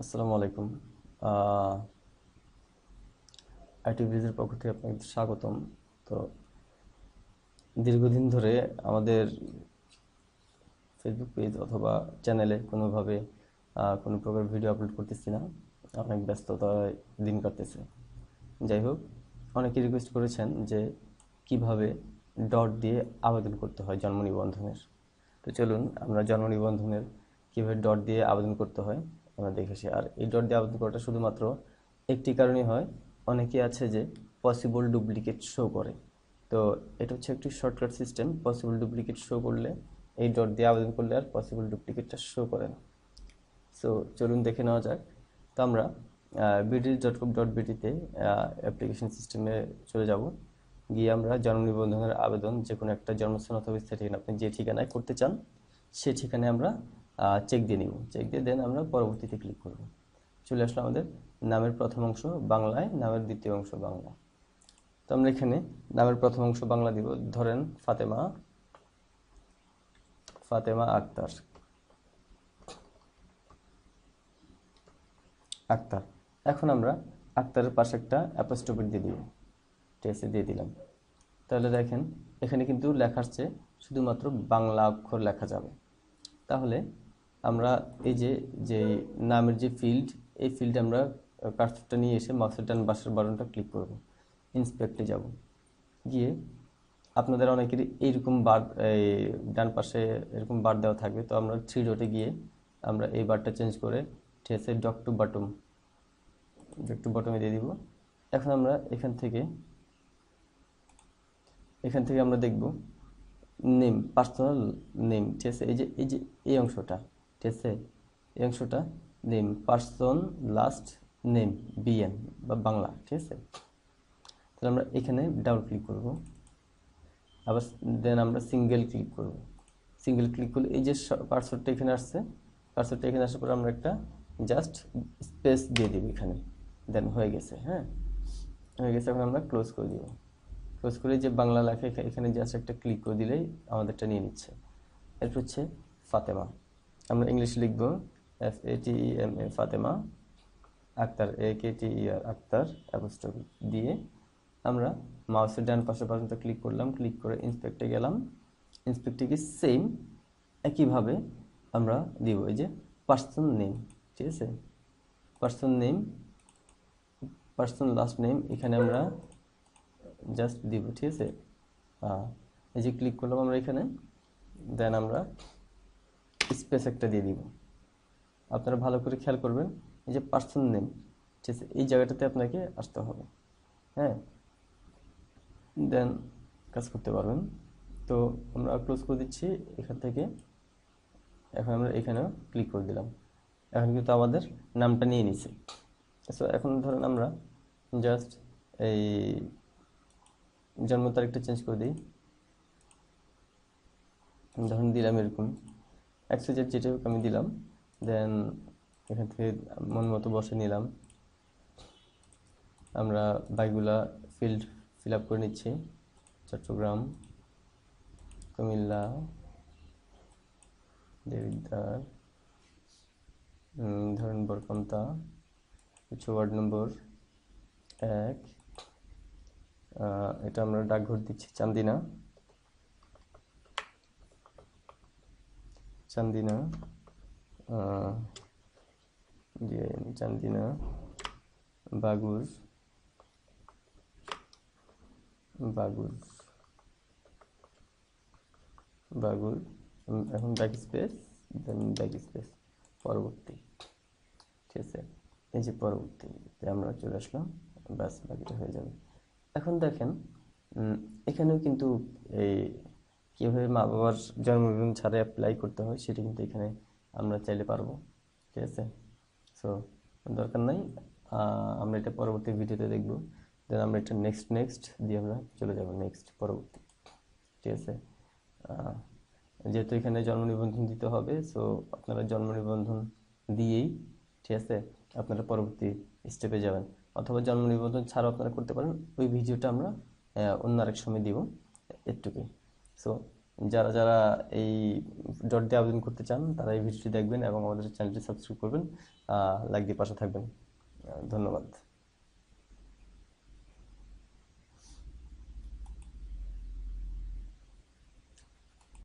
আসসালামু আলাইকুম। আইটি ব্রিজের পক্ষ থেকে আপনাকে স্বাগতম। তো দীর্ঘদিন ধরে আমাদের ফেসবুক পেজ অথবা চ্যানেলে কোনোভাবে কোনো প্রকার ভিডিও আপলোড করতেছি না। অনেক ব্যস্ততায় দিন কাটতেছে। যাই হোক অনেকে রিকোয়েস্ট করেছেন যে কীভাবে ডট দিয়ে আবেদন করতে হয় জন্ম নিবন্ধনের। তো চলুন, আমরা জন্ম নিবন্ধনের কীভাবে ডট দিয়ে আবেদন করতে হয়। আমরা দেখেছি আর এই ডট দিয়ে আবেদন করাটা শুধুমাত্র একটি কারণেই হয়, অনেকে আছে যে পসিবল ডুপ্লিকেট শো করে। তো এটা হচ্ছে একটি shortcut system possible duplicate show করলে এই ডট দিয়ে আবেদন করলে আর পসিবল ডুপ্লিকেটটা শো করে না। সো চলুন দেখে নেওয়া যাক। তো আমরা বিডি ডট কম ডট বিটিতে অ্যাপ্লিকেশন সিস্টেমে চলে যাব। গিয়ে আমরা জন্ম নিবন্ধনের আবেদন যে কোনো একটা জন্মস্থান অথবা স্থায়ী ঠিকানা, আপনি যে ঠিকানায় করতে চান, সে ঠিকানায় আমরা চেক দিয়ে নিব। চেক দিয়ে দেন আমরা পরবর্তীতে ক্লিক করব। চলে আসলো আমাদের নামের প্রথম অংশ বাংলায়, নামের দ্বিতীয় অংশ বাংলা তো আমরা এখানে নামের প্রথম অংশ বাংলা দিব। ধরেন ফাতেমা ফাতেমা আক্তার। আক্তার। এখন আমরা আক্তারের পাশে একটা অ্যাপোস্ট্রফি দিয়ে দিব। টেসে দিয়ে দিলাম। তাহলে দেখেন, এখানে কিন্তু লেখার চেয়ে শুধুমাত্র বাংলা অক্ষর লেখা যাবে। তাহলে আমরা এই যে যে নামের যে ফিল্ড এই ফিল্ডে আমরা কার্সরটা নিয়ে এসে মাউসের ডান বাসার বাটনটা ক্লিক করব। ইন্সপেক্টে যাব। গিয়ে আপনাদের অনেকেরই এইরকম বার এই ডান পাশে এরকম বার দেওয়া থাকবে। তো আমরা থ্রি ডটে গিয়ে আমরা এই বারটা চেঞ্জ করে ঠেসে dock to bottom dock to বাটমে দিয়ে দিব। এখন আমরা এখান থেকে এখান থেকে আমরা দেখব নেম পার্সোনাল নেম ঠিক আছে? এই যে এই যে, এই অংশটা। ঠিক আছে এই অংশটা name person last name BN বা বাংলা ঠিক আছে তাহলে আমরা এখানে ডাবল ক্লিক করব। আবার দেন আমরা সিঙ্গেল ক্লিক করব। সিঙ্গেল ক্লিক করলে এই যে পার্সনটা এখানে আসছে পার্সনটা এখানে আসার পর আমরা একটা জাস্ট স্পেস দিয়ে দিব এখানে। দেন হয়ে গেছে হ্যাঁ? হয়ে গেছে, এখন আমরা ক্লোজ করে দিব। ক্লোজ করে যে বাংলা লেখা এখা- এখানে জাস্ট একটা ক্লিক করে দিলেই আমাদেরটা নিয়ে নিচ্ছে। এরপর হচ্ছে ফাতেমা। আমরা ইংলিশ লিখব F A T E M A Fatema, Akter A K T E R Akter apostrophe দিয়ে আমরা মাউসের ডান পাশে পর্যন্ত ক্লিক করলাম ক্লিক করে ইন্সপেক্টে গেলাম। ইন্সপেক্টে সেম একইভাবে আমরা দিব এই যে পার্সন নেম ঠিক আছে? Person name person last name এখানে আমরা জাস্ট দিব, ঠিক আছে? এই যে ক্লিক করলাম আমরা এখানে দেন আমরা স্পেস একটা দিয়ে দিব। আপনারা ভালো করে খেয়াল করবেন, এই যে পার্সন নেম ঠিক আছে, এই জায়গাটাতে আপনাকে আসতে হবে হ্যাঁ? দেন কাজ করতে পারবেন। তো আমরা ক্লোজ করে দিচ্ছি, এখান থেকে এখন আমরা এখানেও ক্লিক করে দিলাম। এখন কিন্তু আমাদের নামটা নিয়ে নিছে। সো এখন ধরেন আমরা জাস্ট এই জন্ম তারিখটা চেঞ্জ করে দিই। ধরুন দিলাম এরকম। জেড যেটা আমি দিলাম। দেন এখান থেকে মন মতো বসে নিলাম। আমরা বাইকগুলা ফিল্ড ফিল আপ করে নিচ্ছি। চট্টগ্রাম, কুমিল্লা, দেবিদ্বার ধরেন বরকন্তা হচ্ছে ওয়ার্ড নম্বর এক। এটা আমরা ডাকঘর দিচ্ছি চান্দিনা। চান্দিনা যে চান্দিনা বাগুর বাগুর উম, এখন ব্যাক স্পেস দেন ব্যাক স্পেস পরবর্তী। ঠিক আছে? এই যে পরবর্তী আমরা চলে আসলাম ব্যাস বাকিটা হয়ে যাবে। এখন দেখেন এখানেও কিন্তু এই কীভাবে মা বাবার জন্মদিন ছাড়া অ্যাপ্লাই করতে হয় সেটা কিন্তু এখানে আমরা চাইলে পারব, ঠিক আছে? সো দরকার নাই। আমরা এটা পরবর্তী ভিডিওতে দেখব। দেন আমরা এটা নেক্সট নেক্সট দিয়ে আমরা চলে যাব নেক্সট পরবর্তী। ঠিক আছে? যেহেতু এখানে জন্ম নিবন্ধন দিতে হবে সো আপনারা জন্ম নিবন্ধন দিয়েই, ঠিক আছে, আপনারা পরবর্তী স্টেপে যাবেন। অথবা জন্ম নিবন্ধন ছাড়াও আপনারা করতে পারেন। ওই ভিডিওটা আমরা অন্য আরেক সময় দিব একটুকুই সো যারা যারা এই জটটি আবেদন করতে চান, তারা এই ভিডিওটি দেখবেন এবং আমাদের চ্যানেলটি সাবস্ক্রাইব করবেন। লাইক দিয়ে পাশে থাকবেন। ধন্যবাদ।